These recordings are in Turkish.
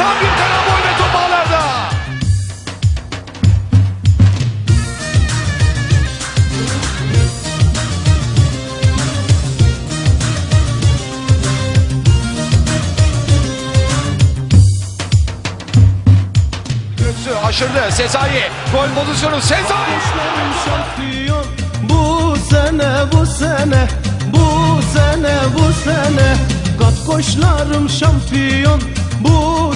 Tam bir karambol ve top ağlarda. Göksu aşırdı Sezai. Gol pozisyonu Sezai. Bu sene bu sene bu sene bu sene Kat koşlarım şampiyon bu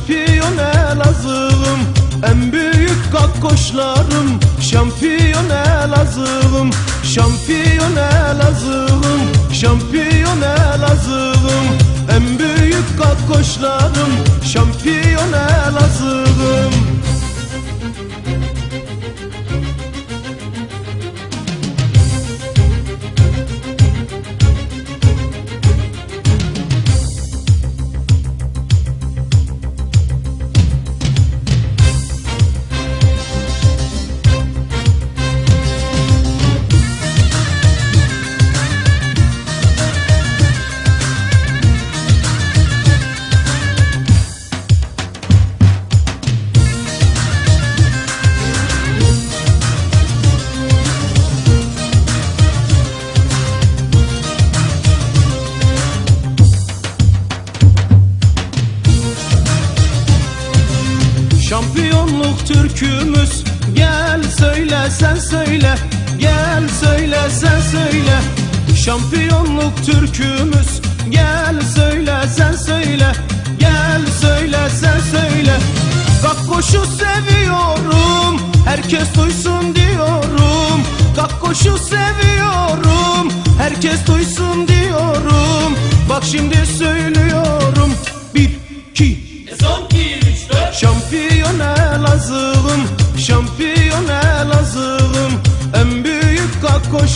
şampiyon Elazığ'ım En büyük kakkoşlarım, şampiyon Elazığ'ım Şampiyon Elazığ'ım, şampiyon Elazığ'ım En büyük kakkoşlarım, şampiyon Elazığ'ım söyle Gel söyle sen söyle. Şampiyonluk türkümüz Gel söyle sen söyle. Gel söyle sen söyle. Kakkoşu seviyorum Herkes duysun diyorum. Kakkoşu seviyorum Herkes duysun diyorum. Bak şimdi söylüyorum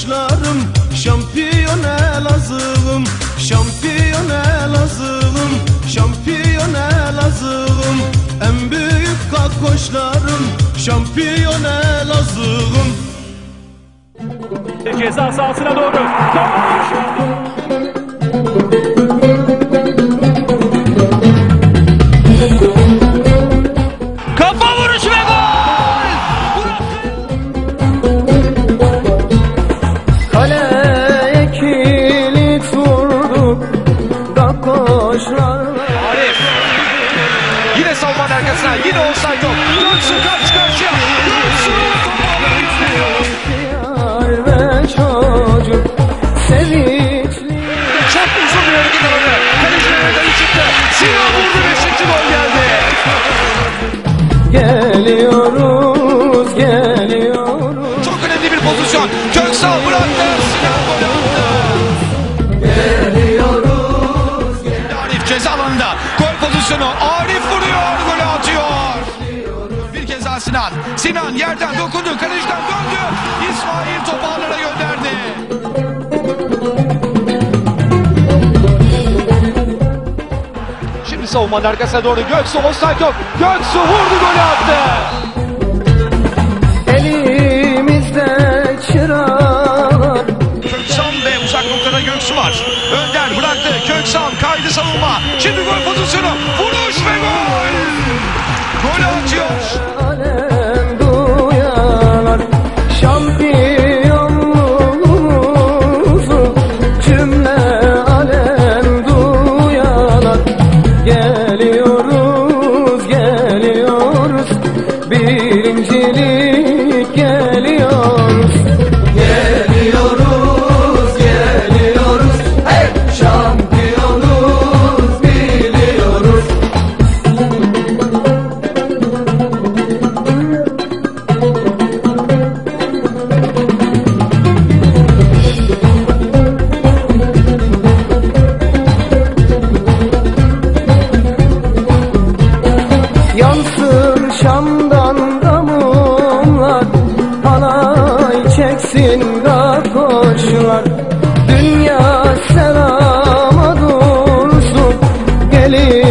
kakkoşlarım, şampiyon Elazığ'ım Şampiyon Elazığ'ım, şampiyon Elazığ'ım. En büyük kakkoşlarım, şampiyon Elazığ'ım. Ceza sahasına doğru. Kakkoşlar Arif. Yine savunmanın arkasına. Yine offside yok. Göksu karşı karşıya. Göksu. Sinan. Sinan yerden dokundu. Kaleciden döndü. İsmail topu ağlara gönderdi. Şimdi savunmanın arkasına doğru Göksu offside yok. Göksu vurdu golü attı. ಮೇಲೆ